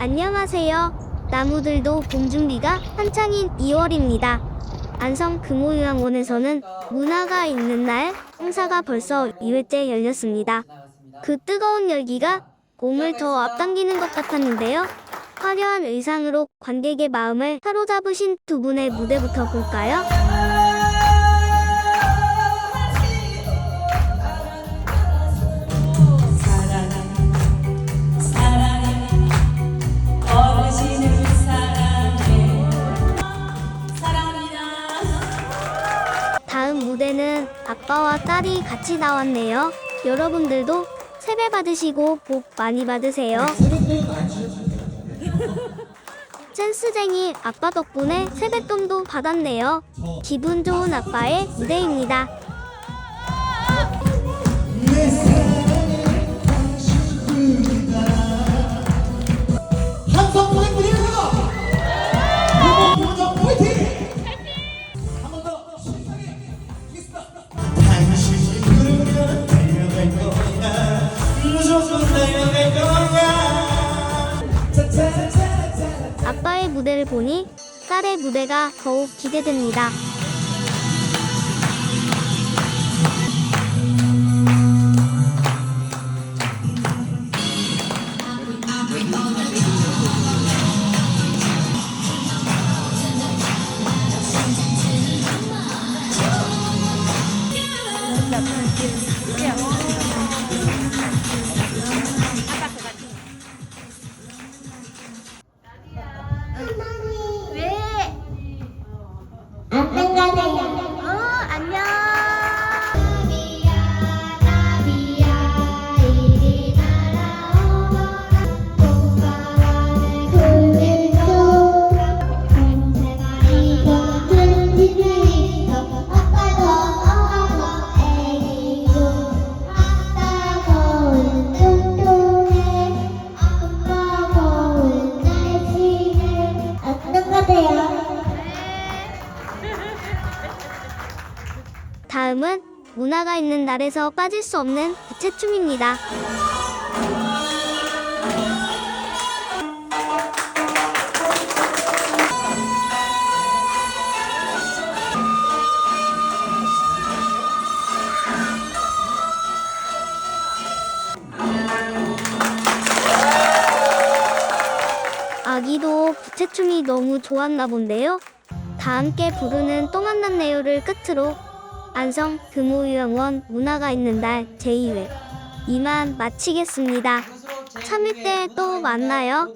안녕하세요. 나무들도 봄 준비가 한창인 2월입니다. 안성 금호유황원에서는 문화가 있는 날 행사가 벌써 2회째 열렸습니다. 그 뜨거운 열기가 몸을 더 앞당기는 것 같았는데요. 화려한 의상으로 관객의 마음을 사로잡으신 두 분의 무대부터 볼까요? 무대는 아빠와 딸이 같이 나왔네요. 여러분들도 세배 받으시고 복 많이 받으세요. 센스쟁이 아빠 덕분에 세뱃돈도 받았네요. 기분 좋은 아빠의 무대입니다. 아빠의 무대를 보니 딸의 무대가 더욱 기대됩니다. Mommy. 다음은 문화가 있는 날에서 빠질 수 없는 부채춤입니다. 아기도 부채춤이 너무 좋았나 본데요. 다 함께 부르는 또 만났네요를 끝으로 안성 금호유형원 문화가 있는 날 제2회 이만 마치겠습니다. 3일 때 또 만나요.